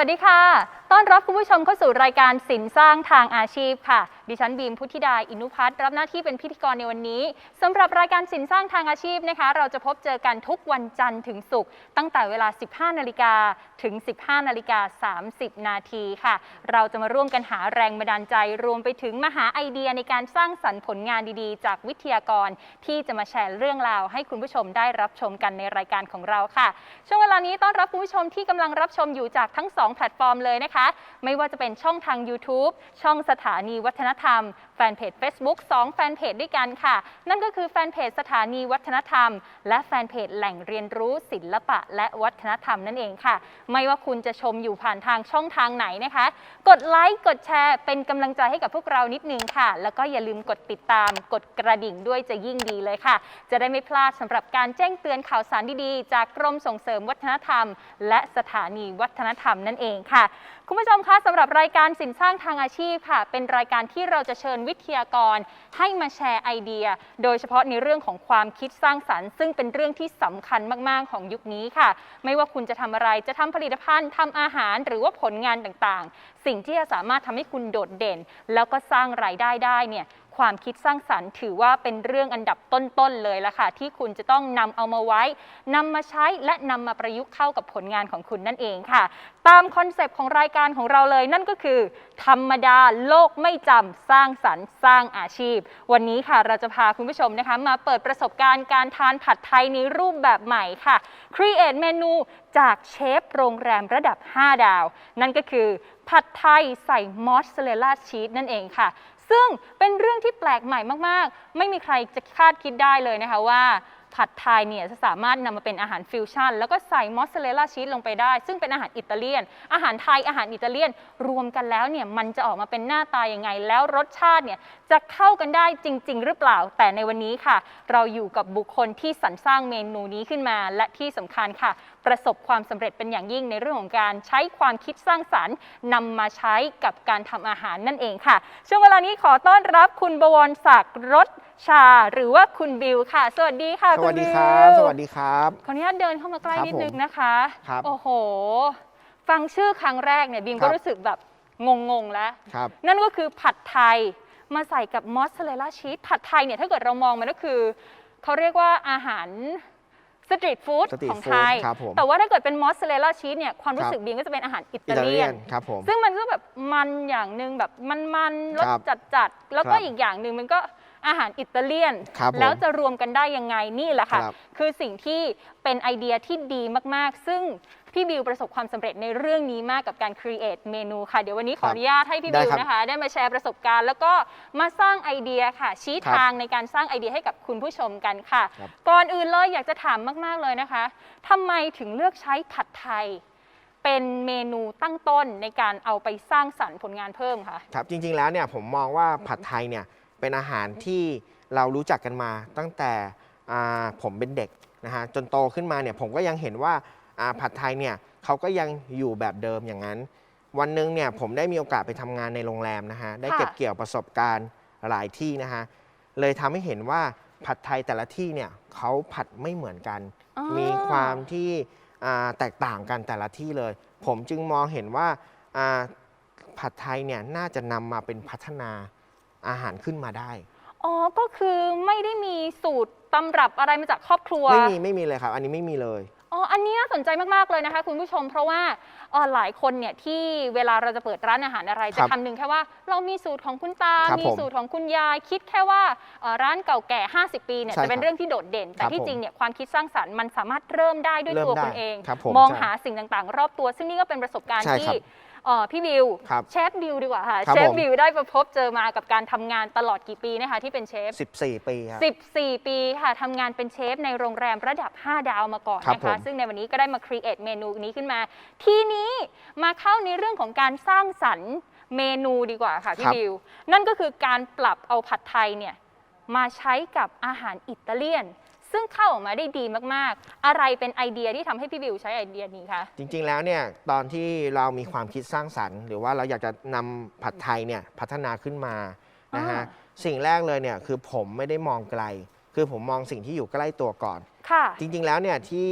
สวัสดีค่ะ ต้อนรับคุณผู้ชมเข้าสู่รายการสินสร้างทางอาชีพค่ะ ดิฉันบีมพุทธิดา อินุพัฒน์รับหน้าที่เป็นพิธีกรในวันนี้สำหรับรายการสินสร้างทางอาชีพนะคะ เราจะพบเจอกันทุกวันจันทร์ถึงศุกร์ตั้งแต่เวลา 15 นาฬิกาถึง 15 นาฬิกา 30 นาทีค่ะ เราจะมาร่วมกันหาแรงบันดาลใจ รวมไปถึงมาหาไอเดียในการสร้างสรรค์ผลงานดีๆ จากวิทยากรที่จะมาแชร์เรื่องราว ให้คุณผู้ชมได้รับชมกันในรายการของเราค่ะ ช่วงเวลานี้ต้อนรับคุณผู้ชมที่กำลังรับชมอยู่จากทั้ง 2 แพลตฟอร์มเลยนะคะ ไม่ว่าจะเป็นช่องทาง YouTube ช่องสถานีวัฒนธรรมแฟนเพจ Facebook 2 แฟนเพจด้วยกันค่ะ นั่นก็คือแฟนเพจสถานีวัฒนธรรม และแฟนเพจแหล่งเรียนรู้ศิลปะ และวัฒนธรรมนั่นเองค่ะ ไม่ว่าคุณจะชมอยู่ผ่านทางช่องทางไหนนะคะ กดไลค์กดแชร์เป็นกำลังใจให้กับพวกเรานิดนึงค่ะ แล้วก็อย่าลืมกดติดตาม กดกระดิ่งด้วยจะยิ่งดีเลยค่ะ จะได้ไม่พลาดสำหรับการแจ้งเตือนข่าวสารดีๆ จากกรมส่งเสริมวัฒนธรรม และสถานีวัฒนธรรมนั่นเองค่ะ คุณผู้ชมคะสำหรับรายการสินสร้างทางอาชีพค่ะ เป็นรายการที่เราจะเชิญวิทยากร ให้มาแชร์ไอเดีย โดยเฉพาะในเรื่องของความคิดสร้างสรรค์ ซึ่งเป็นเรื่องที่สำคัญมาก ๆ ของยุคนี้ค่ะ ไม่ว่าคุณจะทำอะไรจะทำผลิตภัณฑ์ทำอาหาร หรือว่าผลงานต่างๆ สิ่งที่จะสามารถทำให้คุณโดดเด่น แล้วก็สร้างรายได้ได้เนี่ย ความคิดสร้างสรรค์ ถือว่าเป็นเรื่องอันดับต้นๆเลยละค่ะ ที่คุณจะต้องนำเอามาไว้นำมาใช้และนำมาประยุกต์เข้ากับผลงานของคุณนั่นเองค่ะ ตามคอนเซปต์ของรายการของเราเลยนั่นก็คือ ธรรมดาโลกไม่จำสร้างสรรค์สร้างอาชีพ วันนี้ค่ะเราจะพาคุณผู้ชมนะคะ มาเปิดประสบการณ์การทานผัดไทยในรูปแบบใหม่ค่ะ Create เมนูจากเชฟโรงแรมระดับ 5 ดาว นั่นก็คือผัดไทยใส่มอสซาเรลล่าชีสนั่นเองค่ะ ซึ่งเป็นเรื่องที่แปลกใหม่มากๆ ไม่มีใครจะคาดคิดได้เลยนะคะว่าผัดไทยเนี่ยจะสามารถนำมาเป็นอาหารฟิวชั่น แล้วก็ใส่มอสซาเรลล่าชีสลงไปได้ ซึ่งเป็นอาหารอิตาเลียน อาหารไทยอาหารอิตาเลียน รวมกันแล้วเนี่ยมันจะออกมาเป็นหน้าตายังไง แล้วรสชาติเนี่ยจะเข้ากันได้จริง ๆ หรือเปล่า แต่ในวันนี้ค่ะ เราอยู่กับบุคคลที่สรรสร้างเมนูนี้ขึ้นมา และที่สำคัญค่ะ ประสบความสำเร็จเป็นอย่างยิ่งในเรื่องของการใช้ความคิดสร้างสรรค์นำมาใช้กับการทำอาหารนั่นเองค่ะ ช่วงเวลานี้ขอต้อนรับคุณบวรศักดิ์รสชาหรือว่าคุณบิวค่ะ สวัสดีค่ะสคุณวัสดีบิวครับ สวัสดีครับขออนุญาตเดินเข้ามาใกล้ครับนิดนึงผมนะคะครับโอ้โห ฟังชื่อครั้งแรกเนี่ยบิมครัก็บรู้สึกแบบงงๆแล้วครับนั่นก็คือผัดไทยมาใส่กับมอสซาเรลล่าชีสผัดไทยเนี่ยถ้าเกิดเรามองมันก็คือเขาเรียกว่าอาหาร สตรีทฟู้ดสตรีทของฟู้ไทดยครับผมแต่ว่าถ้าเกิดเป็นมอสซาเรลล่าชีสเนี่ยความรู้ครับ สึกบีมก็จะเป็นอาหารอิอิตาตาเลีเลียยน นครับผม ซึ่งมันก็แบบมันอย่างหนึ่งแบบมันๆรสครับจัดๆแล้วก็ครับอีกอย่างหนึ่งมันก็อาหารอิตาเลียน ครับผมแล้วจะรวมกันได้ยังไงนี่แหละค่ะ ครับคือสิ่งที่เป็นไอเดียที่ดีมากๆ ซึ่ง พี่บิวประสบความสำเร็จในเรื่องนี้มากกับการ create เมนูค่ะ เดี๋ยววันนี้ขออนุญาตให้พี่ได้บิวครับนะคะ ได้มาแชร์ประสบการณ์ แล้วก็มาสร้างไอเดียค่ะ ชี้ครับทางในการสร้างไอเดียให้กับคุณผู้ชมกันค่ะ ครับ ก่อนอื่นเลยอยากจะถามมาก ๆ เลยนะคะทำไมถึงเลือกใช้ผัดไทย เป็นเมนูตั้งต้นในการเอาไปสร้างสรรค์ผลงานเพิ่มคะ ครับจริงๆแล้วเนี่ยผมมองว่าผัดไทยเนี่ยเป็นอาหารที่เรารู้จักกันมาตั้งแต่อ่าผมเป็นเด็กนะฮะจนโตขึ้นมาเนี่ยผมก็ยังเห็นว่าอ่า ผัดไทยเนี่ยเขาก็ยังอยู่แบบเดิมอย่างนั้น วันหนึ่งเนี่ยผมได้มีโอกาสไปทำงานในโรงแรมนะฮะได้เก็บเกี่ยวประสบการณ์หลายที่นะฮะเลยทำให้เห็นว่าผัดไทยแต่ละที่เนี่ยเขาผัดไม่เหมือนกัน อ๋อ มีความที่อ่าแตกต่างกันแต่ละที่เลย ผมจึงมองเห็นว่าอ่าผัดไทยเนี่ยน่าจะนำมาเป็นพัฒนาอาหารขึ้นมาได้ อ๋อ ก็คือไม่ได้มีสูตรตำรับอะไรมาจากครอบครัว ไม่มีไม่มีเลยครับ อันนี้ไม่มีเลย อ๋อ อันนี้น่าสนใจมาก ๆ เลยนะคะคุณผู้ชม เพราะว่าเอ่อหลายคนเนี่ยที่เวลาเราจะเปิดร้านอาหารอะไรคจะรับคำนึงแค่ว่าเรามีสูตรของคุณตา ครับมีผมสูตรของคุณยาย คิดแค่ว่าเอ่อร้านเก่าแก่ 50 ปีเนี่ยใช่จะเป็นครับเรื่องที่โดดเด่น แต่ครับที่ผมจริงเนี่ยความคิดสร้างสรรค์มันสามารถเริ่มได้ด้วยเริ่มตัวได้คุณเองครับผมมองใช่หาสิ่งต่าง ๆ รอบตัว ซึ่งนี่ก็เป็นประสบการณ์ใช่ที่ครับ เอ่อพี่บิวครับเชฟบิวดีกว่าค่ะ ครับเชฟผม บิวได้ประพบเจอมากับการทำงานตลอดกี่ปีนะคะที่เป็นเชฟ 14 ปีครับ 14 ปีค่ะทำงานเป็นเชฟในโรงแรมระดับ 5 ดาวมาก่อนครับนะผคะมซึ่งในวันนี้ก็ได้มาครีเอทเมนูนี้ขึ้นมา ทีนี้มาเข้าในเรื่องของการสร้างสรรค์เมนูดีกว่าค่ะพี่บิว นั่นก็คือการปรับเอาผัดไทยเนี่ยมาใช้กับอาหารอิตาเลียน ซึ่งเข้าออกมาได้ดีมากๆ อะไรเป็นไอเดียที่ทำให้พี่บิวใช้ไอเดียนี้คะจริงๆ แล้วเนี่ยตอนที่เรามีความคิดสร้างสรรค์ หรือว่าเราอยากจะนำผัดไทยเนี่ยพัฒนาขึ้นมานะฮะอ่าสิ่งแรกเลยเนี่ยคือผมไม่ได้มองไกล คือผมมองสิ่งที่อยู่ใกล้ตัวก่อน ค่ะ จริงๆแล้วเนี่ยที่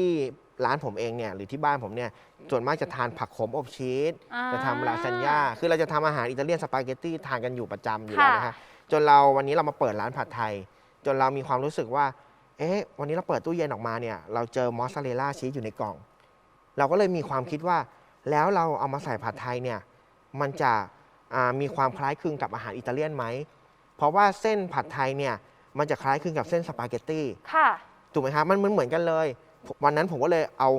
ร้านผมเองเนี่ยหรือที่บ้านผมเนี่ยส่วนมากจะทานผักขมอบชีสอ่าจะทำลาซานญ่าคือเราจะทำอาหารอิตาเลียนสปาเกตตี้ทานกันอยู่ประจำอยู่แล้วค่ะนะฮะจนเราวันนี้เรามาเปิดร้านผัดไทย จนเรามีความรู้สึกว่า เอ๊ะ วันนี้เราเปิดตู้เย็นออกมาเนี่ย เราเจอมอสซาเรลล่าชีสอยู่ในกล่อง เราก็เลยมีความคิดว่า แล้วเราเอามาใส่ผัดไทยเนี่ย มันจะอ่ามีความคล้ายคลึงกับอาหารอิตาเลียนไหม เพราะว่าเส้นผัดไทยเนี่ย มันจะคล้ายคลึงกับเส้นสปาเกตตี้ ค่ะ ถูกไหมครับ มันเหมือนเหมือนกันเลย วันนั้นผมก็เลยเอา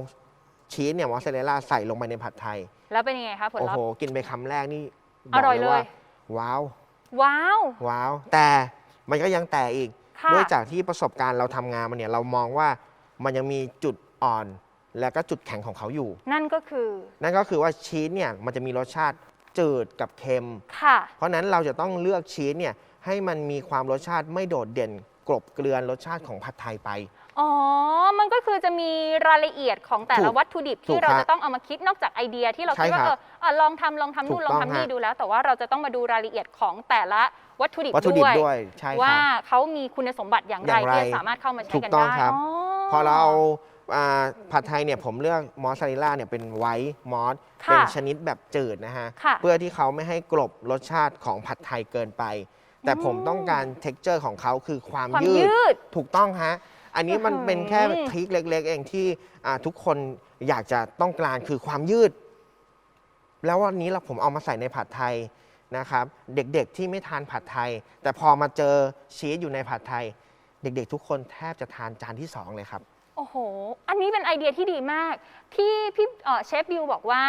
ชีสเนี่ยมอสซาเรลล่าใส่ลงไปในผัดไทย แล้วเป็นยังไงคะผลโอ้ลัพโหธ์กินไปคำแรกนี่บอกร่อยเลยว่าว้าว ว้าว ว้าว แต่มันก็ยังแต่อีก ค่ะเนื่องจากที่ประสบการณ์เราทำงานมาเนี่ยเรามองว่ามันยังมีจุดอ่อนและก็จุดแข็งของเขาอยู่ นั่นก็คือนั่นก็คือว่าชีสเนี่ยมันจะมีรสชาติจืดกับเค็ม ค่ะ เพราะฉะนั้นเราจะต้องเลือกชีสเนี่ยให้มันมีความรสชาติไม่โดดเด่นกลบเกลือนรสชาติของผัดไทยไป อ๋อ มันก็คือจะมีรายละเอียดของแต่ละถูกวัตถุดิบถูที่กเราฮะจะต้องเอามาคิดนอกจากไอเดียที่เราคิดว่าใช่เอครัอบอะลองทำลองทำนู่นถูกลองต้องทำนี่ฮะ ดูแล้ว แต่ว่าเราจะต้องมาดูรายละเอียดของแต่ละวัตถุดิบวัตถุดิบด้วย ด้วยใช่คว่ารับ เขามีคุณสมบัติอย่างไรอย่างไรที่จะสามารถเข้ามาใช้ถูกกันต้องได้ครับพอเราเอาอ่าผัดไทยเนี่ยผมเลือกมอสซาเรลล่าเนี่ยเป็นไวท์มอสค่ะ เป็นชนิดแบบจืดนะฮะ ค่ะ เพื่อที่เขาไม่ให้กลบรสชาติของผัดไทยเกินไป แต่ผมอืมต้องการเท็กเจอร์ของเขาคือความความยืดยืด ถูกต้องฮะ อันนี้มันอื้อหือเป็นแค่ทริคเล็ก ๆ เองที่อ่าทุกคนอยากจะต้องการคือความยืด แล้ววันนี้เราผมเอามาใส่ในผัดไทยนะครับ เด็กๆที่ไม่ทานผัดไทย แต่พอมาเจอชีสอยู่ในผัดไทย เด็กๆ ทุกคนแทบจะทานจานที่สองเลยครับ โอ้โห อันนี้เป็นไอเดียที่ดีมาก ที่พี่เอ่อเชฟบิวบอกว่า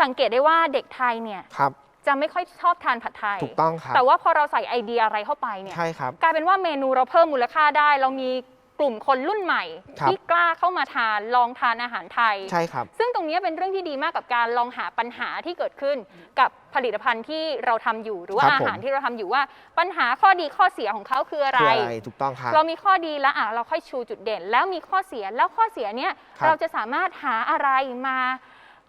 สังเกตได้ว่าเด็กไทยเนี่ยครับ จะไม่ค่อยชอบทานผัดไทย ถูกต้องครับ แต่ว่าพอเราใส่ไอเดียอะไรเข้าไปเนี่ย ใช่ครับ กลายเป็นว่าเมนูเราเพิ่มมูลค่าได้ เรามี กลุ่มคนรุ่นใหม่ครับที่กล้าเข้ามาทานลองทานอาหารไทย ใช่ครับ ซึ่งตรงนี้เป็นเรื่องที่ดีมากกับการลองหาปัญหาที่เกิดขึ้น กับผลิตภัณฑ์ที่เราทำอยู่หรือว่าครับอาหารผมที่เราทำอยู่ว่าปัญหาข้อดีข้อเสียของเขาคืออะไรคืออะไรถูกต้องครับเรามีข้อดีแล้วอะเราค่อยชูจุดเด่น แล้วมีข้อเสียแล้วข้อเสียเนี้ยครับเราจะสามารถหาอะไรมา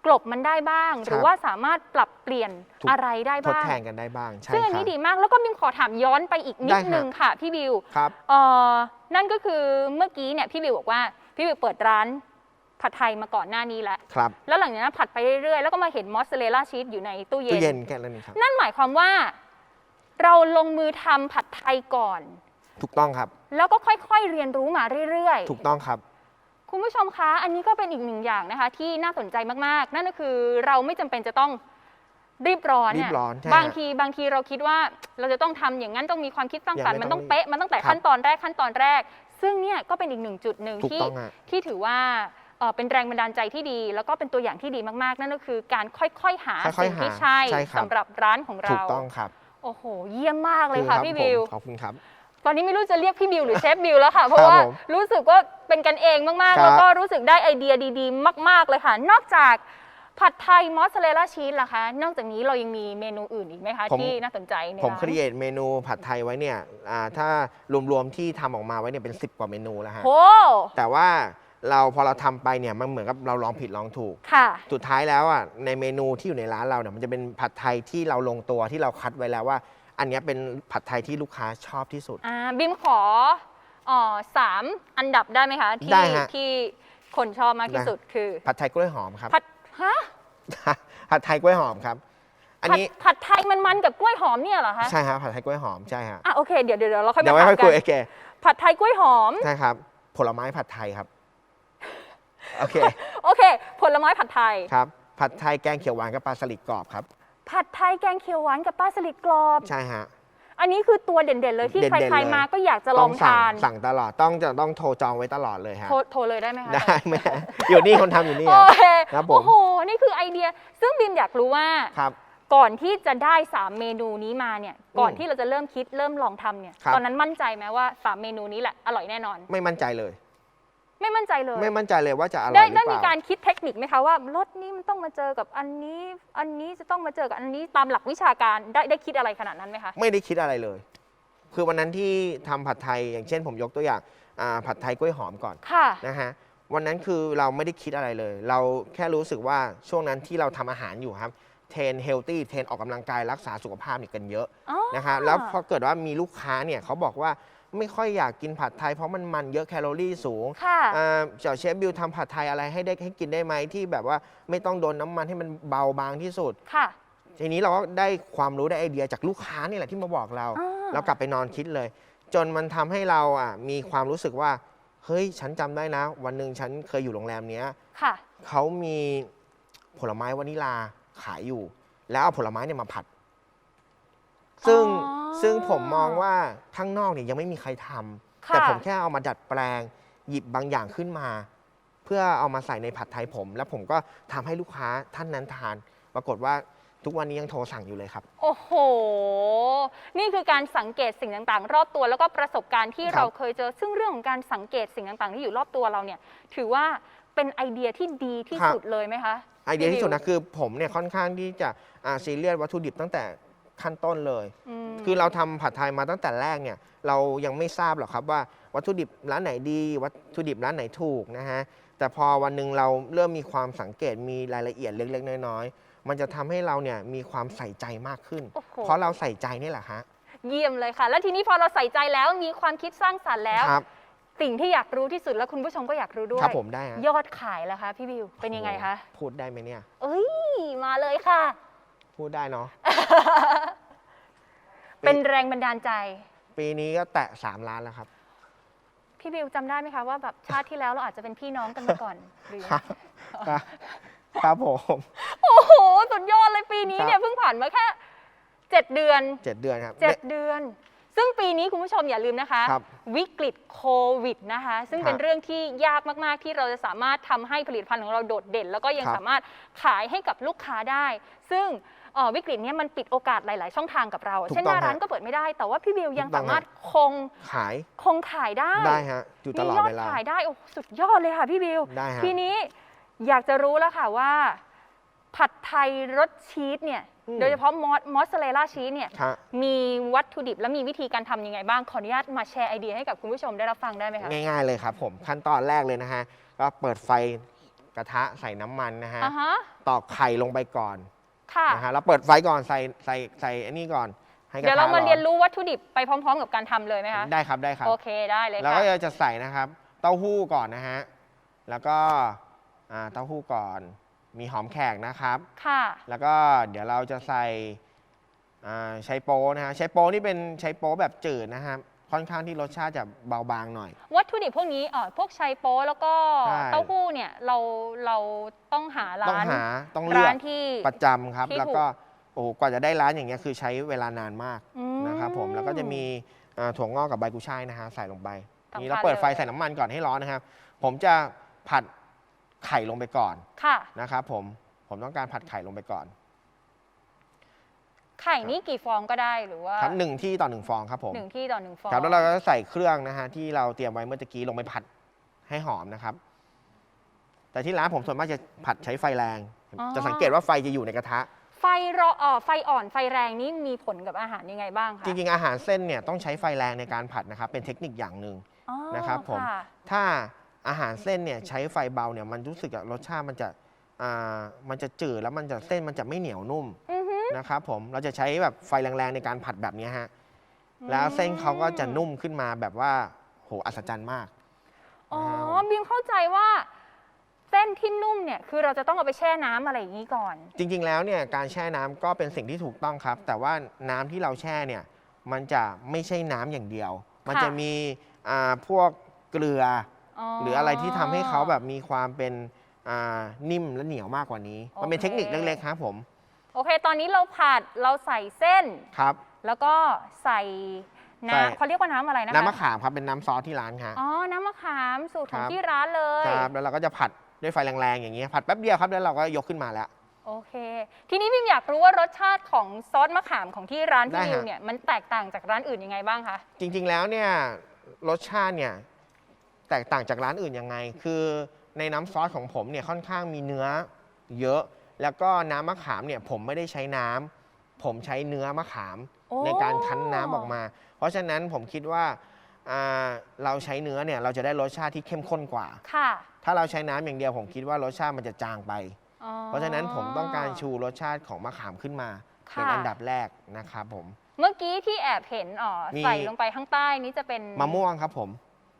กลบมันได้บ้าง หรือว่าสามารถปรับเปลี่ยนถูก อะไรได้ทดบ้างแทนกันได้บ้าง ใช่ซึ่งอันครันี้บดีมากแล้วก็บิมขอถามย้อนไปอีกนิได้ดฮะนึงค่ะพี่บิวครับ เอ่อนั่นก็คือเมื่อกี้เนี่ยพี่บิวบอกว่าพี่บิวเปิดร้านผัดไทยมาก่อนหน้านี้แล้ว ครับ แล้วหลังจากนั้นผัดไปเรื่อยๆ แล้วก็มาเห็นมอสซาเรลล่าชีสอยู่ในตู้เย็ตู้นเย็นแค่นั้นเองครับ นั่นหมายความว่า เราลงมือทำผัดไทยก่อน ถูกต้องครับ แล้วก็ค่อยๆเรียนรู้มาเรื่อยๆถูกต้องครับ คุณผู้ชมคะอันนี้ก็เป็นอีกหนึ่งอย่างนะคะ ที่น่าสนใจมากๆ นั่นก็คือเราไม่จำเป็นจะต้องรีบร้อนเนี่ยรีบร้อนใช่บางทีบางทีเราคิดว่าเราจะต้องทำอย่างนั้นต้องมีความคิดสร้างสรรค์ยังไม่มันต้องต้องเป๊ะมันตั้งแต่ครับ ขั้นตอนแรกขั้นตอนแรก ซึ่งเนี่ยก็เป็นอีกหนึ่งจุดหนึ่งถูกที่ ต้องฮะที่ถือว่าเอ่อเป็นแรงบันดาลใจที่ดี แล้วก็เป็นตัวอย่างที่ดีมาก ๆ นั่นก็คือการค่อยๆ หาค่อยๆสิ่งที่หาใช่ใช่ครับ สำหรับร้านของเราถูกต้องครับโอ้โห เยี่ยมมากเลยค่ะรับพี่ผมบิว ขอบคุณครับ ตอนนี้ไม่รู้จะเรียกพี่บิวหรือเชฟบิวแล้วค่ะ เพราะครับว่าผมรู้สึกว่าเป็นกันเองมาก ครัๆ บ แล้วก็รู้สึกได้ไอเดียดีๆ มาก ๆ เลยค่ะ นอกจากผัดไทยมอสซาเรลล่าชีสล่ะคะ นอกจากนี้เรายังมีเมนูอื่นอีกไหมคะ ผม ที่น่าสนใจในผมร้าน ครีเอทเมนูผัดไทยไว้เนี่ยอ่าถ้ารวมๆที่ทำออกมาไว้เนี่ยเป็น 10 กว่าเมนูแล้วฮะ โห แต่ว่าเราพอเราทำไปเนี่ยมันเหมือนกับเราลองผิดลองถูก ค่ะ สุดท้ายแล้วอะในเมนูที่อยู่ในร้านเราเนี่ยมันจะเป็นผัดไทยที่เราลงตัวที่เราคัดไว้แล้วว่า อันเนี้ยเป็นผัดไทยที่ลูกค้าชอบที่สุด อ่าบิมขอเอ่อสามอันดับได้ไหมคะที่ได้ฮะที่คนชอบมากที่ได้ สุดคือผัดไทยกล้วยหอมครับ ผัดฮะผัดไทยกล้วยหอมครับ อันผัดนี้ผัดไทยมันๆกับกล้วยหอมเนี่ยเหรอคะใช่ฮะผัดไทยกล้วยหอมใช่ฮะอะโอเคเดี๋ยวเดี๋ยวเราค่อยเดี๋ยวมาไว้ถามค่อยกัคุยโอเคผัดไทยกล้วยหอม ใช่ครับ ผลไม้ผัดไทยครับโอเคโอเค ผลไม้ผัดไทย ครับ ผัดไทยแกงเขียวหวานกับปลาสลิดกรอบครับ ผัดไทยแกงเขียวหวานกับปลาสลิดกรอบ ใช่ฮะ อันนี้คือตัวเด่นๆเลยที่เด่นๆใครเลย ๆมาก็อยากจะลต้องสั่ทานสั่งตลอดต้องจะต้องโทรจองไว้ตลอดเลยฮะ โทรโทรเลยได้ไหมคะได้ไหมอยู่นี่คนทำอยู่นี่โอฮะ เคครับผม โอ้โห นี่คือไอเดีย ซึ่งบิมอยากรู้ว่า ครับ ก่อนที่จะได้ 3 เมนูนี้มาเนี่ย ก่อนอืมที่เราจะเริ่มคิดเริ่มลองทำเนี่ย ครับ ตอนนั้นมั่นใจไหมว่า 3 เมนูนี้แหละอร่อยแน่นอน ไม่มั่นใจเลย ไม่มั่นใจเลยไม่มั่นใจเลยว่าจะอร่อยได้หรือได้เปมีล่าการคิดเทคนิคไหมคะว่ารสนี้มันต้องมาเจอกับอันนี้อันนี้จะต้องมาเจอกับอันนี้ตามหลักวิชาการได้ได้คิดอะไรขนาดนั้นไหมคะ ไม่ได้คิดอะไรเลย คือวันนั้นที่ทำผัดไทยอย่างเช่นผมยกตัวอย่างอ่าผัดไทยกล้วยหอมก่อนค่ะ นะฮะวันนั้นคือเราไม่ได้คิดอะไรเลย เราแค่รู้สึกว่าช่วงนั้นที่เราทำอาหารอยู่ครับเทรนเฮลตี้เทรนออกกำลังกายรักษาสุขภาพนี่กันเยอะ อ๋อ นะฮะแล้วพอเกิดว่ามีลูกค้าเนี่ยเขาบอกว่า ไม่ค่อยอยากกินผัดไทยเพราะมันมันเยอะแคลอรี่สูงค่ะ อ่าเจ้าเชฟบิวทำผัดไทยอะไรให้ได้ให้กินได้ไหมที่แบบว่าไม่ต้องโดนน้ำมันให้มันเบาบางที่สุด ค่ะ ทีนี้เราก็ได้ความรู้ได้ไอเดียจากลูกค้านี่แหละที่มาบอกเรา อ่า เรากลับไปนอนคิดเลย จนมันทำให้เราอะมีความรู้สึกว่าเฮ้ยฉันจำได้นะ วันหนึ่งฉันเคยอยู่โรงแรมเนี้ยค่ะ เขามีผลไม้วานิลาขายอยู่ แล้วเอาผลไม้เนี่ยมาผัด ซึ่งอ๋อ ซึ่งผมมองว่าข้างนอกเนี่ยยังไม่มีใครทำค่ะ แต่ผมแค่เอามาดัดแปลง หยิบบางอย่างขึ้นมา เพื่อเอามาใส่ในผัดไทยผม แล้วผมก็ทำให้ลูกค้าท่านนั้นทาน ปรากฏว่าทุกวันนี้ยังโทรสั่งอยู่เลยครับ โอ้โห นี่คือการสังเกตสิ่งต่างๆ รอบตัวแล้วก็ประสบการณ์ที่ครับ เราเคยเจอ ซึ่งเรื่องของการสังเกตสิ่งต่างๆ ที่อยู่รอบตัวเราเนี่ย ถือว่าเป็นไอเดียที่ดีที่สุดเลยไหมคะไอเดียที่สุดนะพี่คือผมเนี่ยค่อนข้างที่จะอ่าซีเรียสวัตถุดิบตั้งแต่ ขั้นต้นเลยบิวมคือเราทำผัดไทยมาตั้งแต่แรกเนี่ย เรายังไม่ทราบหรอกครับว่าวัตถุดิบร้านไหนดี วัตถุดิบร้านไหนถูกนะฮะ แต่พอวันหนึ่งเราเริ่มมีความสังเกตมีรายละเอียดเล็ก ๆ น้อยๆ มันจะทำให้เราเนี่ยมีความใส่ใจมากขึ้นโอ้โหเพราะเราใส่ใจนี่แหละฮะ เยี่ยมเลยค่ะ แล้วทีนี้พอเราใส่ใจแล้วมีความคิดสร้างสรรค์แล้วครับสิ่งที่อยากรู้ที่สุดแล้วคุณผู้ชมก็อยากรู้ด้วยครับผมได้ฮะยอดขายแล้วคะพี่บิวเป็นยังไงคะโอ้โหพูดได้ไหมเนี่ย เอ้ยมาเลยค่ะ พูดได้เนาะ เป็นแรงบันดาลใจ ปีนี้ก็แตะ 3 ล้านแล้วครับ พี่บิวจำได้ไหมคะว่าแบบชาติที่แล้วเราอาจจะเป็นพี่น้องกันมาก่อนหรือยังคไงรับครับครับผมโอ้โหสุดยอดเลยปีนี้ครับเนี่ยเพิ่งผ่านมาแค่เจ็ดเดือนเจ็ดเดือนครับ เจ็ดเดือน ซึ่งปีนี้คุณผู้ชมอย่าลืมนะคะ ครับวิกฤตโควิดนะคะ ซึ่งครับเป็นเรื่องที่ยากมาก ๆ ที่เราจะสามารถทำให้ผลิตภัณฑ์ของเราโดดเด่น แล้วก็ยังครับ สามารถขายให้กับลูกค้าได้ ซึ่งเอ่อวิกฤตเนี้ยมันปิดโอกาสหลาย ๆ ช่องทางกับเรา ถูกเช่นหต้องน้าร้านฮะก็เปิดไม่ได้ แต่ว่าพี่บิวยังถูกต้องสามารถคงขายคงขายได้ได้ฮะอยู่ตลอดมียอดเวลา ขายได้โอ้สุดยอดเลยค่ะพี่บิว ได้ฮะ ทีนี้อยากจะรู้แล้วค่ะว่า ผัดไทยรสชีสเนี่ย อืม โดยเฉพาะมอสมอสซาเรลล่าชีสเนี่ยครับมีวัตถุดิบและมีวิธีการทำยังไงบ้าง ขออนุญาตมาแชร์ไอเดียให้กับคุณผู้ชมได้รับฟังได้ไหมคะง่าย ๆ เลยครับผมขั้นตอนแรกเลยนะฮะ ก็เปิดไฟกระทะใส่น้ำมันนะฮะ อ่าฮะ ตอกไข่ลงไปก่อน ค่ะ นะฮะแล้วเปิดไฟก่อนใส่ใส่ใส่อันนี้ก่อนให้กระทะเดี๋ยวเรามาอนเรียนรู้วัตถุดิบไปพร้อม ๆ กับการทำเลยไหมคะได้ครับได้ครับ โอเคได้เลยแล้วค่ะ ก็จะใส่นะครับ เต้าหู้ก่อนนะฮะ แล้วก็อ่าเต้าหู้ก่อน มีหอมแขกนะครับ ค่ะ แล้วก็เดี๋ยวเราจะใส่อ่าไชโป๊นะฮะไชโป๊นี่เป็นไชโป๊แบบจืดนะครับ ค่อนข้างที่รสชาติจะเบาบางหน่อย วัตถุดิบพวกนี้เอ่อพวกไชโป๊แล้วก็ใช่ เต้าหู้เนี่ยเราเราต้องหาต้องร้านหาต้องเลือร้ากนที่ประจำครับ ที่แล้วก็โอ้โหกว่าจะได้ร้านอย่างเงี้ยคือใช้เวลานานมากอืนะครับผมแล้วก็จะมีอ่าถั่วงอกกับใบกุยช่ายนะฮะใส่ลงไปสำคัญนี่เราเปิดไฟเลย ใส่น้ำมันก่อนให้ร้อนนะครับ ผมจะผัดไข่ลงไปก่อนค่ะ นะครับผมผมต้องการผัดไข่ลงไปก่อน ไข่นี่กี่ฟองก็ได้หรือว่าครับหนึ่งที่ต่อหนึ่งฟองครับผมหนึ่งที่ต่อหนึ่งฟองครับแล้วเราก็ใส่เครื่องนะฮะที่เราเตรียมไว้เมื่อตะกี้ลงไปผัดให้หอมนะครับ แต่ที่ร้านผมส่วนมากจะผัดใช้ไฟแรง จะสังเกตว่าไฟจะอยู่ในกระทะ ไฟรอเอ่อไฟอ่อนไฟแรงนี่มีผลกับอาหารยังไงบ้างคะจริงๆอาหารเส้นเนี่ยต้องใช้ไฟแรงในการผัดนะครับ เป็นเทคนิคอย่างหนึ่งอ๋อนะครับผมค่ะถ้าอาหารเส้นเนี่ยใช้ไฟเบาเนี่ยมันรู้สึกอะรสชาติมันจะอ่ามันจะจืดแล้วมันจะเส้นมันจะไม่เหนียวนุ่มอือฮึ นะครับผมเราจะใช้แบบไฟแรงๆในการผัดแบบเนี้ยฮะแล้วเส้นเขาก็จะนุ่มขึ้นมาแบบว่าโหอัศจรรย์มากอ๋อนะครับบิมเข้าใจว่าเส้นที่นุ่มเนี่ยคือเราจะต้องเอาไปแช่น้ำอะไรอย่างนี้ก่อน จริง ๆ แล้วเนี่ยการแช่น้ำก็เป็นสิ่งที่ถูกต้องครับ แต่ว่าน้ำที่เราแช่เนี่ยมันจะไม่ใช่น้ำอย่างเดียว มันจะมีอ่าพวกเกลือ หรืออะไรที่ทำให้เขาแบบมีความเป็นอ่านิ่มและเหนียวมากกว่านี้ มันเป็นเทคนิคเล็กๆครับผมโอเค ตอนนี้เราผัดเราใส่เส้น ครับ แล้วก็ใส่ใส่ น้ำเขาเรียกว่าน้ำอะไรนะคะน้ำมะขามครับเป็นน้ำซอสที่ร้านครับอ๋อ น้ำมะขามสูตรของครับ ที่ร้านเลย ครับแล้วเราก็จะผัดด้วยไฟแรงๆอย่างนี้ยผัดแป๊บเดียวครับแล้วเราก็ยกขึ้นมาแล้ว โอเค ทีนี้พิมอยากรู้ว่ารสชาติของซอสมะขามของที่ร้านพี่ได้วิวฮะเนี่ยมันแตกต่างจากร้านอื่นยังไงบ้างคะ จริงๆแล้วเนี่ยรสชาติเนี่ยแตกต่างจากร้านอื่นยังไง คือในน้ำซอสของผมเนี่ยค่อนข้างมีเนื้อเยอะ แล้วก็น้ำมะขามเนี่ยผมไม่ได้ใช้น้ำผมใช้เนื้อมะขามโอ้ ในการคั้นน้ำออกมา เพราะฉะนั้นผมคิดว่าอ่าเราใช้เนื้อเนี่ยเราจะได้รสชาติที่เข้มข้นกว่า ค่ะถ้าเราใช้น้ำอย่างเดียวผมคิดว่ารสชาติมันจะจางไป อ๋อ เพราะฉะนั้นผมต้องการชูรสชาติของมะขามขึ้นมา ค่ะ เป็นอันดับแรกนะครับผม เมื่อกี้ที่แอบเห็นอ๋อมี ใส่ลงไปข้างใต้นี้จะเป็นมะม่วงครับผม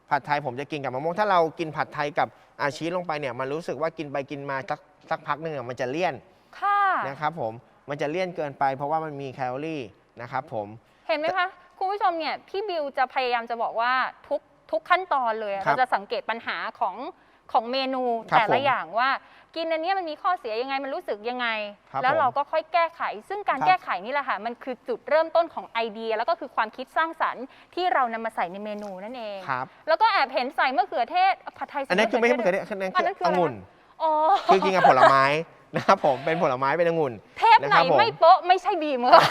ผัดไทยผมจะกินกับมะม่วงถ้าเรากินผัดไทยกับอาชีสลงไปเนี่ยมันรู้สึกว่ากินไปกินมาสักสักพักหนึ่งอะมันจะเลี่ยนค่ะ นะครับผมมันจะเลี่ยนเกินไป เพราะว่ามันมีแคลอรี่นะครับผม เห็นไหมคะ คุณผู้ชมเนี่ยพี่บิวจะพยายามจะบอกว่าทุกทุกขั้นตอนเลยอะครับ เราจะสังเกตปัญหาของ ของเมนูครับแต่ละผมอย่างว่า กินอันเนี้ยมันมีข้อเสียยังไงมันรู้สึกยังไง ครับแล้วผมเราก็ค่อยแก้ไข ซึ่งการครับ แก้ไขนี่แหละค่ะมันคือจุดเริ่มต้นของไอเดีย แล้วก็คือความคิดสร้างสรรค์ที่เรานำมาใส่ในเมนูนั่นเอง ครับ แล้วก็แอบเห็นใส่มะเขือเทศผัดไทยใส่อันนั้นคือไม่ใช่มะเขือทศเทศอันนั้นอันนั้นคืคือออะไรองุ่นอ๋อคือกินกับผลไม้นะครับผมเป็นผลไม้เป็นองุ่น เทปไหนนะครับผม ไม่โป๊ะไม่ใช่บีมค่ะ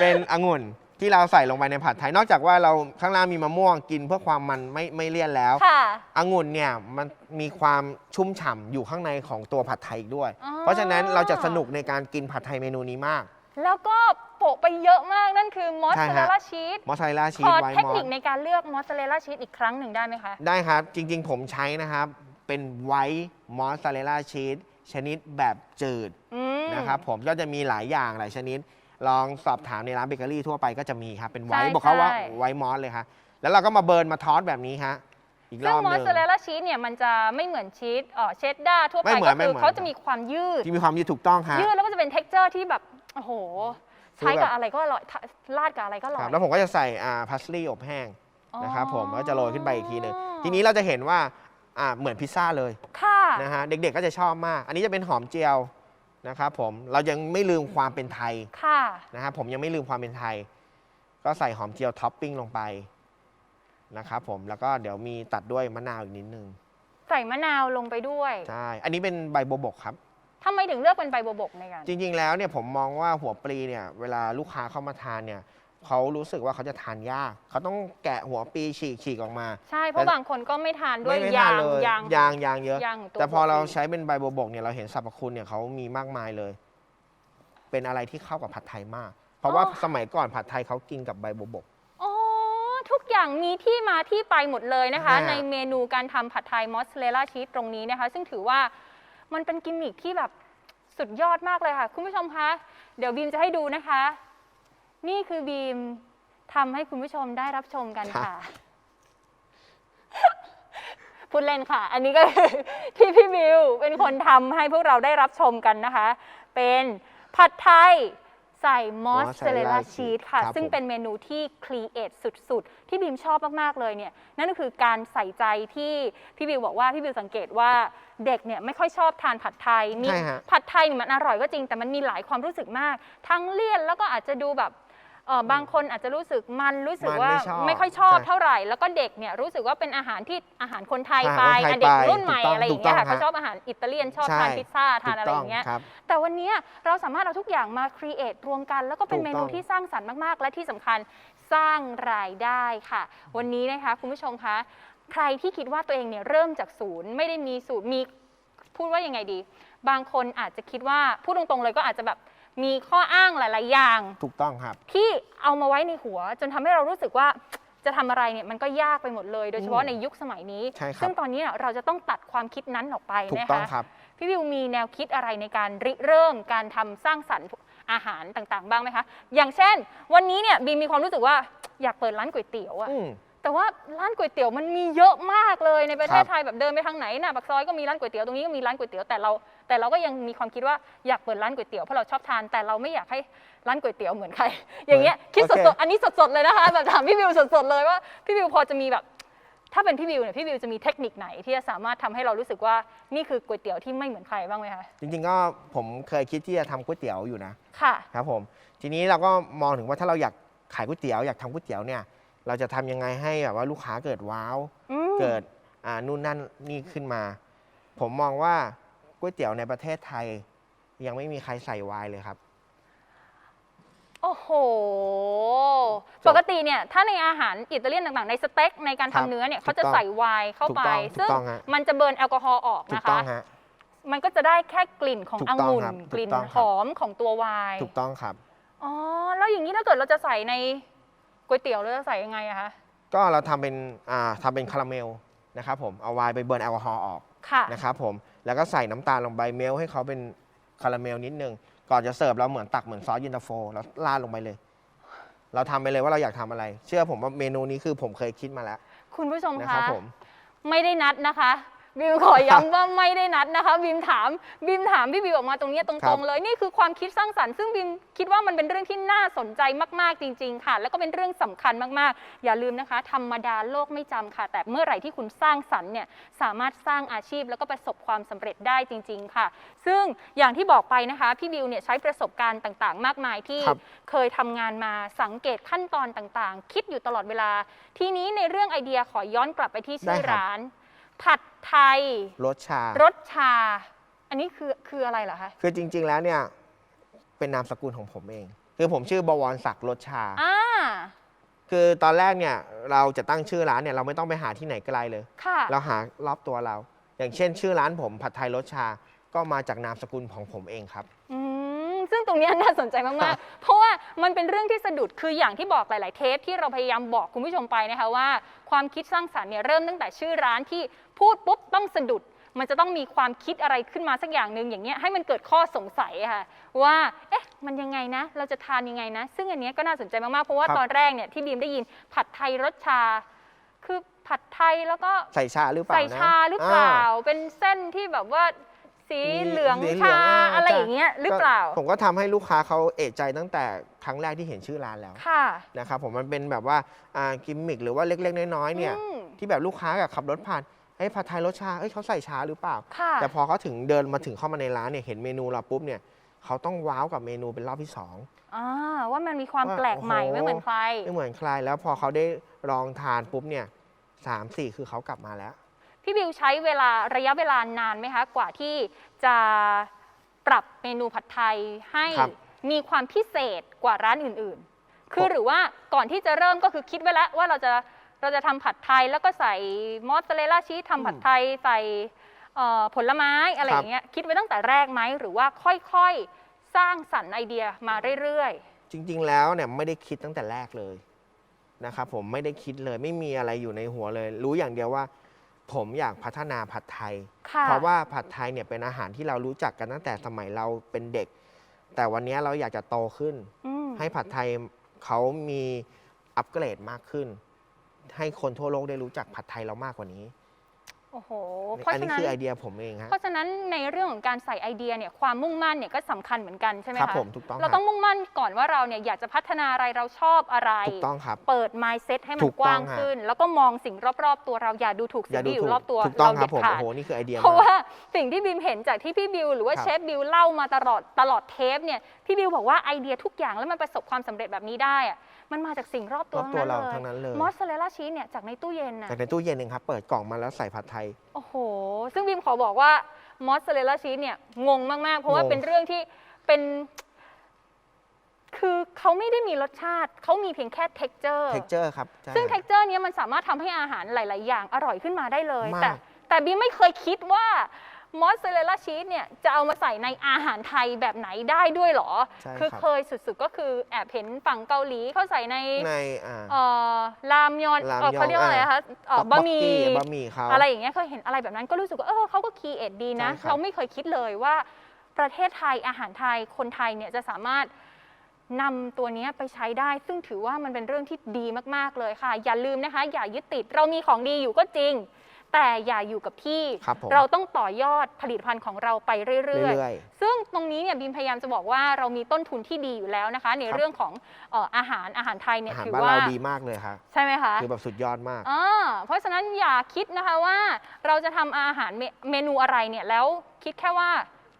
เป็นองุ่น ที่เราใส่ลงไปในผัดไทยนอกจากว่าเราข้างล่างมีมะม่วงกินเพื่อความมันไม่ไม่เลี่ยนแล้วค่ะ องุ่นเนี่ยมันมีความชุ่มฉ่ำอยู่ข้างในของตัวผัดไทยอีกด้วย อ๋อ เพราะฉะนั้นเราจะสนุกในการกินผัดไทยเมนูนี้มาก แล้วก็โปะไปเยอะมากนั่นคือมอสใช่ซาเรฮะลล่าชีสมอสซาเรลล่าชีขสอไวเทคมอนิสคในการเลือกมอสซาเรลล่าชีสอีกครั้งหนึ่งได้ไหมคะ ได้ครับ จริง ๆ ผมใช้นะครับ เป็นไวท์มอสซาเรลล่าชีสชนิดแบบจืด อืม นะครับผมก็จะมีหลายอย่างหลายชนิด ลองสอบถามในร้านเบเกอรี่ทั่วไปก็จะมีครับ เป็นไวใช่ท์บอกเขาว่าใช่ ไวท์มอสเลยครับแล้วเราก็มาเบิร์นมาทอสแบบนี้ฮะอีกรซึ่งอบมหอสนึ่ง ซาเรลล่าชีสเนี่ยมันจะไม่เหมือนชีสเอ่อเชดดาร์ทั่วไปไม่เหมือนก็ไม่คืเหมือน เขาจะมีความยืด ที่มีความยืดถูกต้องครับยืดแล้วก็จะเป็นเท็กเจอร์ที่แบบโอ้โหคือใช้แบบกับอะไรก็อร่อยทะราดกับอะไรก็อร่อคย รับแล้วผมก็จะใส่อ่าพาสลีย์อบแห้งอ๋อนะครับผมแล้วจะโรยขึ้นไปอีกทีหนึ่งทีนี้เราจะเห็นว่าอ่าเหมือนพิซซ่าเลยค่ะ นะฮะเด็กๆก็จะชอบมาก อันนี้จะเป็นหอมเจียว นะครับผมเรายังไม่ลืมความเป็นไทยค่ะ นะครับผมยังไม่ลืมความเป็นไทย ก็ใส่หอมเจียวท็อปปิ้งลงไปนะครับผมแล้วก็เดี๋ยวมีตัดด้วยมะนาวอีกนิดนึงใส่มะนาวลงไปด้วยใช่อันนี้เป็นใบบัวบกครับ ทำไมถึงเลือกเป็นใบบัวบกในการ จริงๆแล้วเนี่ยผมมองว่าหัวปลีเนี่ยเวลาลูกค้าเข้ามาทานเนี่ย เขารู้สึกว่าเขาจะทานยากเขาต้องแกะหัวปลีฉีกฉีกออกมา ใช่เพราะแต่บางคนก็ไม่ทานด้วยไม่ไม่ยาทานงเลยยางยางยางเยอะ ยางของตัวแต่พอเราหัวปลีใช้เป็นใบบัวบกเนี่ยเราเห็นสรรพคุณเนี่ยเขามีมากมายเลย เป็นอะไรที่เข้ากับผัดไทยมาก เพราะว่าสมัยก่อนผัดไทยเขากินกับใบบัวบก อ๋อทุกอย่างมีที่มาที่ไปหมดเลยนะคะฮะในเมนูการทำผัดไทยมอสซาเรลล่าชีสตรงนี้นะคะ ซึ่งถือว่ามันเป็นกิมมิคที่แบบสุดยอดมากเลยค่ะ คุณผู้ชมคะ เดี๋ยวบีมจะให้ดูนะคะ นี่คือบีมทำให้คุณผู้ชมได้รับชมกันค่ะ พูดเล่นค่ะ อันนี้ก็คือที่พี่บิวเป็นคนทำให้พวกเราได้รับชมกันนะคะ เป็นผัดไทยใส่มอสซาเรลล่า Mozzarella ชีสค่ะ ครับซึ่งผมเป็นเมนูที่ครีเอทสุด ๆ ที่บิมชอบมาก ๆ เลยเนี่ย นั่นก็คือการใส่ใจที่พี่บิวบอกว่า พี่บิวสังเกตว่าเด็กเนี่ยไม่ค่อยชอบทานผัดไทยมีใช่ฮะ ผัดไทยเนี่ยมันอร่อยก็จริง แต่มันมีหลายความรู้สึกมาก ทั้งเลี่ยนแล้วก็อาจจะดูแบบ เออบางคนอาจจะรู้สึกมันรู้สึกมันว่าไม่ชอบไม่ค่อยชอบใช่เท่าไหร่ แล้วก็เด็กเนี่ยรู้สึกว่าเป็นอาหารที่อาหารคนไทยอาไปหารคนไทยอะเด็กไปรุ่นใหม่ถูกต้องอะไรอย่างเงี้ยค่ะถูกต้อง เขาชอบอาหารอิตาเลียนชอบใช่ทานพิซซ่าทานถูกอะไรต้อย่างเงี้ย ครับ แต่วันเนี้ยเราสามารถเอาทุกอย่างมาครีเอทรวมกัน แล้วก็เป็นถูกเมต้นูอง ที่สร้างสรรค์มาก ๆ และที่สำคัญสร้างรายได้ค่ะ วันนี้นะคะคุณผู้ชมคะ ใครที่คิดว่าตัวเองเนี่ยเริ่มจากศูนย์ไม่ได้มีสูตรมีพูดว่ายังไงดี บางคนอาจจะคิดว่าพูดตรงๆเลยก็อาจจะแบบ มีข้ออ้างหลาย ๆ อย่าง ถูกต้องครับ ที่เอามาไว้ในหัว จนทำให้เรารู้สึกว่าจะทำอะไรเนี่ยมันก็ยากไปหมดเลย โดยเฉพาะอืมในยุคสมัยนี้ ใช่ครับ ซึ่งตอนนี้เนี่ยเราจะต้องตัดความคิดนั้นออกไปถูกนะต้องคะ ครับ พี่วิวมีแนวคิดอะไรในการริเริ่มการทำสร้างสรรค์อาหารต่างๆ บ้างไหมคะ อย่างเช่น วันนี้เนี่ยบีมมีความรู้สึกว่าอยากเปิดร้านก๋วยเตี๋ยวอะอืม แต่ว่าร้านก๋วยเตี๋ยวมันมีเยอะมากเลยในประเทศครับ ไทยแบบเดินไปทางไหนน่ะปากซอยก็มีร้านก๋วยเตี๋ยวตรงนี้ก็มีร้านก๋วยเตี๋ยวแต่เรา แต่เราก็ยังมีความคิดว่าอยากเปิดร้านก๋วยเตี๋ยวเพราะเราชอบทาน แต่เราไม่อยากให้ร้านก๋วยเตี๋ยวเหมือนใคร อย่างเงี้ยคิดโอสเคดๆอันนี้สดๆเลยนะคะแบบถามพี่วิวสดๆเลยว่าพี่วิวพอจะมีแบบถ้าเป็นพี่วิวเนี่ยพี่วิวจะมีเทคนิคไหนที่จะสามารถทำให้เรารู้สึกว่านี่คือก๋วยเตี๋ยวที่ไม่เหมือนใครบ้างไหมคะจริงๆก็ผมเคยคิดที่จะทำก๋วยเตี๋ยวอยู่นะค่ะครับผมทีนี้เราก็มองถึงว่าถ้าเราอยากขายก๋วยเตี๋ยวอยากทำก๋วยเตี๋ยวเนี่ยเราจะทำยังไงให้แบบว่าลูกค้าเกิดว้าวอืมเกิดอ่านู่นนั่นนี่ขึ้นมา ผมมองว่า ก๋วยเตี๋ยวในประเทศไทย ยังไม่มีใครใส่ไวน์เลยครับ โอ้โห จบปกติเนี่ยถ้าในอาหารอิตาเลียนต่างๆ ในสเต็กในการครัทำบเนื้อเนี่ยถูเขากจะต้องใส่ไวน์เข้าไป ถูกต้องซึ่งถูกต้องฮะ มันจะเบิร์นแอลกอฮอล์ออกถูกนะต้อคะ งฮะ มันก็จะได้แค่กลิ่นของถูกอต้องงุ่นครับกลิ่นถูกต้องหครับอมของตัวไวน์ถูกต้องครับ อ๋อแล้วอย่างนี้ถ้าเกิดเราจะใส่ในก๋วยเตี๋ยวเราจะใส่ยังไงอะคะก็เราทำเป็นอ่าทำเป็นคาราเมลนะครับผมเอาไวน์ไปเบิร์นแอลกอฮอล์ออกค่ะ นะครับผม แล้วก็ใส่น้ำตาลลงไปเมลให้เขาเป็นคาราเมลนิดนึง ก่อนจะเสิร์ฟเราเหมือนตักเหมือนซอสเย็นตาโฟแล้วราดลงไปเลย เราทำไปเลยว่าเราอยากทำอะไร เชื่อผมว่าเมนูนี้คือผมเคยคิดมาแล้ว คุณผู้ชมนะคะครับผมไม่ได้นัดนะคะ บิวขอย้ำว่าไม่ได้นัดนะคะบิมถามบิมถามพี่บิวออกมาตรงเนี้ยตครัรบงๆเลยนี่คือความคิดสร้างสรรค์ซึ่งบิมคิดว่ามันเป็นเรื่องที่น่าสนใจมากๆจริง ๆ ค่ะ แล้วก็เป็นเรื่องสำคัญมากๆ อย่าลืมนะคะ ธรรมดาโลกไม่จำค่ะ แต่เมื่อไหร่ที่คุณสร้างสรรค์เนี่ยสามารถสร้างอาชีพแล้วก็ประสบความสำเร็จได้จริง ๆ ค่ะ ซึ่งอย่างที่บอกไปนะคะพี่บิวเนี่ยใช้ประสบการณ์ต่างๆ มากมายที่ครับเคยทำงานมาสังเกตขั้นตอนต่างๆ คิดอยู่ตลอดเวลา ทีนี้ในเรื่องไอเดียขอย้อนกลับไปที่ชื่อได้ครับร้านผัด ไทย รสชารสชา อันนี้คือคืออะไรเหรอคะคือจริง ๆ แล้วเนี่ย เป็นนามสกุลของผมเอง คือผมชื่อบวรศักดิ์รสชา อ่าคือตอนแรกเนี่ยเราจะตั้งชื่อร้านเนี่ยเราไม่ต้องไปหาที่ไหนไกลเลย ค่ะ เราหารอบตัวเรา อย่างเช่น ชื่อร้านผมผัดไทยรสชา ก็มาจากนามสกุลของผมเองครับ อืม ซึ่งตรงเนี้ยน่าสนใจมากๆ เพราะว่ามันเป็นเรื่องที่สะดุดคืออย่างที่บอกหลาย ๆ เทปที่เราพยายามบอกคุณผู้ชมไปนะคะว่า ความคิดสร้างสรรค์เนี่ยเริ่มตั้งแต่ชื่อร้านที่พูดปุ๊บต้องสะดุด มันจะต้องมีความคิดอะไรขึ้นมาสักอย่างหนึ่งอย่างเงี้ยให้มันเกิดข้อสงสัยอะค่ะว่าเอ๊ะมันยังไงนะ เราจะทานยังไงนะ ซึ่งอันเนี้ยก็น่าสนใจมากๆเพราะว่าครับ ตอนแรกเนี่ยที่บีมได้ยินผัดไทยรสชา คือผัดไทยแล้วก็ ใส่ชาหรือเปล่าใส่นะชาหรือเปล่าอ่เป็นเส้นที่แบบว่า สีมีเหลืองสีชาาอะไรใช่ อย่างเงี้ยหรือเปล่า ก็ผมก็ทำให้ลูกค้าเขาเอะใจตั้งแต่ครั้งแรกที่เห็นชื่อร้านแล้วค่ะนะครับผมมันเป็นแบบว่าอ่ากิมมิคหรือว่าเล็กๆ น้อยๆเนี่ยอืมที่แบบลูกค้ากับขับรถผ่านเอ้ยผัดไทยรสชาเอ้ยเขาใส่ชาหรือเปล่า ค่ะแต่พอเขาถึงเดินมาถึงเข้ามาในร้านเนี่ยเห็นเมนูเราปุ๊บเนี่ยเขาต้องว้าวกับเมนูเป็นรอบที่สอง อ่าว่ามันมีความว่าแปลกใหม่โอ้โห ไม่เหมือนใคร ไม่เหมือนใครแล้วพอเขาได้ลองทานปุ๊บเนี่ยสามสี่คือเขากลับมาแล้ว พี่บิวใช้เวลาระยะเวลานานไหมคะ กว่าที่จะปรับเมนูผัดไทยให้ครับมีความพิเศษกว่าร้านอื่นๆ คือผม หรือว่าก่อนที่จะเริ่มก็คือคิดไว้แล้วว่าเราจะเราจะทำผัดไทยแล้วก็ใส่มอสซาเรลล่าชีสทำผัดไทยใส่เอ่อผลไม้อะไรคอรับย่างเงี้ยคิดไว้ตั้งแต่แรกไหมหรือว่าค่อยๆสร้างสรรค์ไอเดียมาเรื่อยจริง ๆ แล้วเนี่ยไม่ได้คิดตั้งแต่แรกเลยนะครับผมไม่ได้คิดเลยไม่มีอะไรอยู่ในหัวเลย รู้อย่างเดียวว่า ผมอยากพัฒนาผัดไทยๆค่ะเพราะว่าผัดไทยเนี่ยเป็นอาหารที่เรารู้จักกันตั้งแต่สมัยเราเป็นเด็ก แต่วันนี้เราอยากจะโตขึ้น อืมให้ผัดไทยเขามีอัปเกรดมากขึ้น ให้คนทั่วโลกได้รู้จักผัดไทยเรามากกว่านี้ โอ้โห เพราะอันฉะนี้นั้น คือไอเดียผมเองฮะเพราะฉะนั้นในเรื่องของการใส่ไอเดียเนี่ยความมุ่งมั่นเนี่ยก็สำคัญเหมือนกันใช่ไหมครับคะผมถูกต้องเราคต้รัอบงมุ่งมั่นก่อนว่าเราเนี่ยอยากจะพัฒนาอะไรเราชอบอะไรถูกต้องครับ เปิด mindset ให้มัถูนกกว้างต้องฮะ ขึ้น แล้วก็มองสิ่งรอบๆ ตัวเราอย่าดูถูกอสิ่ย่างดูที่อถูยู่กรอบตัวถูกต้องเราครัเด็บดผมขาโอ้ดโหนี่คือไอเดียเพราะมาก ว่าสิ่งที่บิมเห็นจากที่พี่บิวหรือว่าครับ เชฟบิวเล่ามาตลอดตลอดเทปเนี่ยพี่บิวบอกว่าไอเดียทุกอย่างแล้วมันประสบความสำเร็จแบบนี้ได้อะ มันมาจากสิ่งรอบตัรวอบตัวเราทั้ทั้งงนั้นนั้นเลเลยยมอสซาเรลล่าชีสเนี่ยจากในตู้เย็นน่ะจากในตู้เย็นเองครับเปิดกล่องมาแล้วใส่ผัดไทย โอ้โห ซึ่งบิมขอบอกว่ามอสซาเรลล่าชีสเนี่ยงงมาก ๆ เพราะว่างงเป็นเรื่องที่เป็นคือเขาไม่ได้มีรสชาติ เขามีเพียงแค่ texture เท็กเจอร์ครับใช่ซึ่ง texture เนี้ยมันสามารถทำให้อาหารหลาย ๆ อย่างอร่อยขึ้นมาได้เลยมากแต่แต่บิมไม่เคยคิดว่า มอสซาเรลล่าชีสเนี่ยจะเอามาใส่ในอาหารไทยแบบไหนได้ด้วยเหรอ ใช่คือครับเคยสุดๆก็คือแอบเห็นฝั่งเกาหลีเขาใส่ในในอ่า เอ่อรามยอนรามเอ่อยอนเขาเรียกว่าอะไรอ่า คะเอ่อบะหมี่บะหมี่เขา อะไรอย่างเงี้ยเคยเห็นอะไรแบบนั้นก็รู้สึกว่าเออเขาก็คีเอทดีนะ ใช่ครับ เราไม่เคยคิดเลยว่าประเทศไทยอาหารไทยคนไทยเนี่ยจะสามารถนำตัวเนี้ยไปใช้ได้ ซึ่งถือว่ามันเป็นเรื่องที่ดีมาก ๆ เลยค่ะ อย่าลืมนะคะ อย่ายึดติดเรามีของดีอยู่ก็จริง แต่อย่าอยู่กับที่ ครับผมเราต้องต่อยอดผลิตภัณฑ์ของเราไปเรื่อย เรื่อยๆซึ่งตรงนี้เนี่ยบีมพยายามจะบอกว่าเรามีต้นทุนที่ดีอยู่แล้วนะคะ ในครับเรื่องของเอ่ออาหารอาหารไทยๆเนี่อายหารถือบ้านว่าเราดีมากเลยครับใช่ไหมคะ คือแบบสุดยอดมาก อ่าเพราะฉะนั้นอย่าคิดนะคะว่าเราจะทำอาหารเมเมนูอะไรเนี่ยแล้วคิดแค่ว่า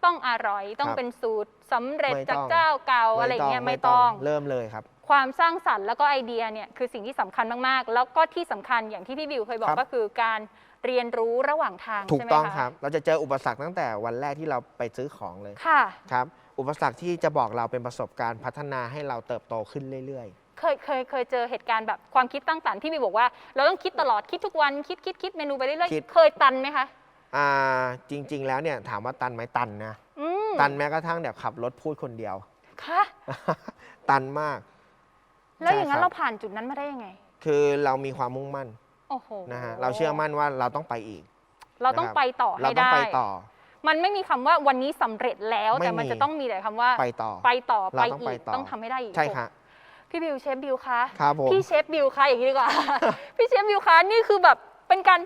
ต้องอร่อยต้องครับเป็นสูตรสำเร็จไม่จากต้องเจ้าเก่าอะไรอย่างเงี้ยไม่ต้องเริ่มเลยครับ ความสร้างสรรค์แล้วก็ไอเดียเนี่ยคือสิ่งที่สำคัญมากๆ แล้วก็ที่สำคัญอย่างที่พี่บิวเคยบอคกรับก็คือการ เรียนรู้ระหว่างทางถูกใช่ไหมต้องคะครับ เราจะเจออุปสรรคตั้งแต่วันแรกที่เราไปซื้อของเลยค่ะ ครับ อุปสรรคที่จะบอกเราเป็นประสบการณ์พัฒนาให้เราเติบโตขึ้นเรื่อย เคยเคยเคยเจอเหตุการณ์แบบความคิดตั้งสรรค์ที่บิวบอกว่า เราต้องคิดตลอดคิดทุกวันคิดคิดคิดเมนูไปเรื่อยคิด ๆเคยตันไหมคะๆอ่าจริง ๆ แล้วเนี่ยถามว่าตันไหมตันนะ อืมตันแม้กระทั่งแบบขับรถพูดคนเดียว ค่ะตันมากแล้วอย่างนั้นใช่ครับเราผ่านจุดนั้นมาได้ยังไง คือเรามีความมุ่งมั่น โอ้โหนะฮะเราเชื่อมั่นว่าเราต้องไปอีก เราต้องนะครับไปต่อเราให้ต้องได้ ไปต่อ มันไม่มีคำว่าวันนี้สำเร็จแล้ว ไม่แต่มันมี จะต้องมีแต่คำว่า ไปต่อ ไปต่อเราไปต้องอีไปกต่อ ต้องทำให้ได้อีกใช่ครับพี่บิวเชฟบิวคะ ครับผม พี่เชฟบิวคะอย่างนี้ดีกว่า พี่เชฟบิวคะนี่คือแบบเป็นการ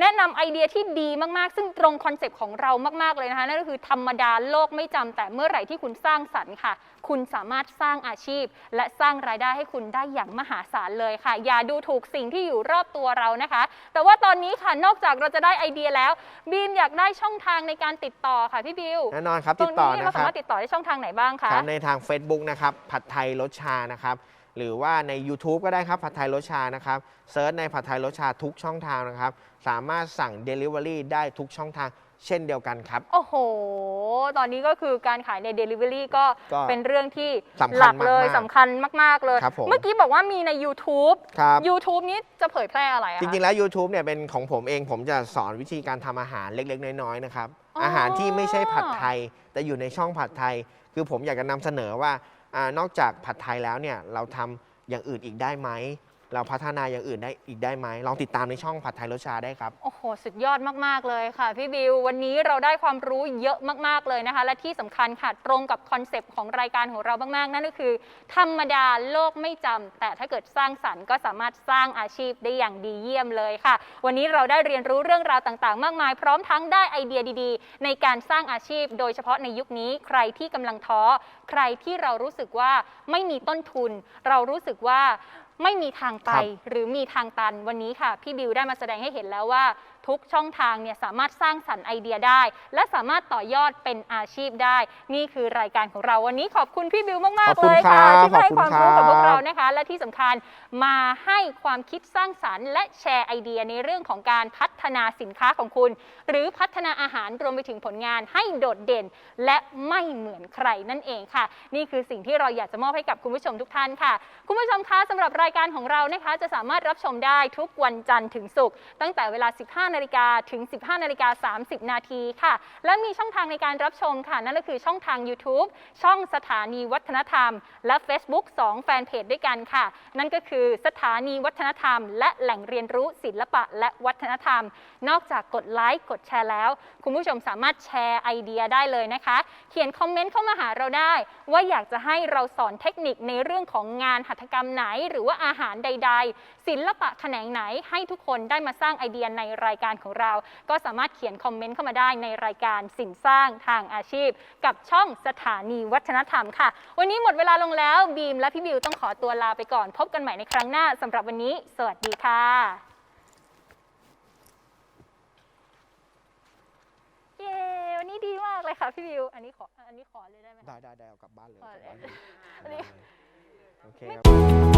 แนะนำไอเดียที่ดีมากๆ ซึ่งตรงคอนเซปต์ของเรามากๆเลยนะคะนั่นก็คือธรรมดาโลกไม่จำแต่เมื่อไหร่ที่คุณสร้างสรรค์ค่ะ คุณสามารถสร้างอาชีพ และสร้างรายได้ให้คุณได้อย่างมหาศาลเลยค่ะ อย่าดูถูกสิ่งที่อยู่รอบตัวเรานะคะ แต่ว่าตอนนี้ค่ะนอกจากเราจะได้ไอเดียแล้ว บีมอยากได้ช่องทางในการติดต่อค่ะพี่บิวแน่นอนครับตรติงดต่อนี้นะเราคสารับมารถติดต่อได้ช่องทางไหนบ้างคะ ครับในทาง Facebook นะครับผัดไทยรสชานะครับ หรือว่าใน YouTube ก็ได้ครับผัดไทยรสชานะครับเซิร์ชในผัดไทยรสชาทุกช่องทางนะครับ สามารถสั่ง Delivery ได้ทุกช่องทาง เช่นเดียวกันครับ โอ้โห ตอนนี้ก็คือการขายใน Delivery ก็ก็เป็นเรื่องที่สำคัญหลักเลยมากๆสำคัญมาก ๆ เลย ครับผม เมื่อกี้บอกว่ามีใน YouTube ครับ YouTube นี้จะเผยแพร่อะไรอะคะจริงๆ แล้ว YouTube เนี่ยเป็นของผมเองผมจะสอนวิธีการทำอาหารเล็กๆ น้อยๆ นะครับ อ๋ออ อาหารที่ไม่ใช่ผัดไทย แต่อยู่ในช่องผัดไทย คือผมอยากจะนำเสนอว่าอานอกจากผัดไทยแล้วเนี่ยเราทำอย่างอื่นอีกได้ไหม เราพัฒนาอย่างอื่นได้อีกได้ไหมลองติดตามในช่องผัดไทยรสชาได้ครับ โอ้โห สุดยอดมาก ๆ เลยค่ะ พี่บิว วันนี้เราได้ความรู้เยอะมาก ๆ เลยนะคะ และที่สำคัญค่ะ ตรงกับคอนเซปต์ของรายการของเรามากๆ นั่นก็คือ ธรรมดาโลกไม่จำแต่ถ้าเกิดสร้างสรรค์ก็สามารถสร้างอาชีพได้อย่างดีเยี่ยมเลยค่ะ วันนี้เราได้เรียนรู้เรื่องราวต่างๆ มากมาย พร้อมทั้งได้ไอเดียดี ๆ ในการสร้างอาชีพ โดยเฉพาะในยุคนี้ ใครที่กำลังท้อ ใครที่เรารู้สึกว่าไม่มีต้นทุน เรารู้สึกว่า ไม่มีทางไปครับหรือมีทางตันวันนี้ค่ะ พี่บิวได้มาแสดงให้เห็นแล้วว่า ทุกช่องทางเนี่ยสามารถสร้างสรรค์ไอเดียได้ และสามารถต่อยอดเป็นอาชีพได้ นี่คือรายการของเราวันนี้ขอบคุณพี่บิวมากขอบๆคุเลณยค่ะครับที่มาให้ความรู้กับพวกขอบคุณครับเรานะคะ และที่สำคัญมาให้ความคิดสร้างสรรค์ และแชร์ไอเดียในเรื่องของการพัฒนาสินค้าของคุณ หรือพัฒนาอาหารรวมไปถึงผลงานให้โดดเด่น และไม่เหมือนใครนั่นเองค่ะ นี่คือสิ่งที่เราอยากจะมอบให้กับคุณผู้ชมทุกท่านค่ะ คุณผู้ชมคะสำหรับรายการของเรานะคะ จะสามารถรับชมได้ทุกวันจันทร์ถึงศุกร์ตั้งแต่เวลา 15นาฬิกาถึง 15นาฬิกา30 นาทีค่ะ และมีช่องทางในการรับชมค่ะ นั่นก็คือช่องทาง YouTube ช่องสถานีวัฒนธรรม และ Facebook 2 แฟนเพจด้วยกันค่ะ นั่นก็คือสถานีวัฒนธรรม และแหล่งเรียนรู้ศิลปะและวัฒนธรรม นอกจากกดไลค์กดแชร์แล้ว คุณผู้ชมสามารถแชร์ไอเดียได้เลยนะคะ เขียนคอมเมนต์เข้ามาหาเราได้ ว่าอยากจะให้เราสอนเทคนิคในเรื่องของงานหัตถกรรมไหน หรือว่าอาหารใด ๆ ศิลปะแขนงไหนให้ทุกคนได้มาสร้างไอเดียในรายการของเรา ก็สามารถเขียนคอมเมนต์เข้ามาได้ในรายการสินสร้างทางอาชีพ กับช่องสถานีวัฒนธรรมค่ะ วันนี้หมดเวลาลงแล้วบีมและพี่บิวต้องขอตัวลาไปก่อน พบกันใหม่ในครั้งหน้าสำหรับวันนี้ สวัสดีค่ะเย้วันนี้ดีมากเลยค่ะพี่บิว อันนี้ขออันนี้ขอเลยได้ไหมได้ได้ได้เอากลับบ้านเลยขอเอากลับบ้านเลยเลยโอเคครับ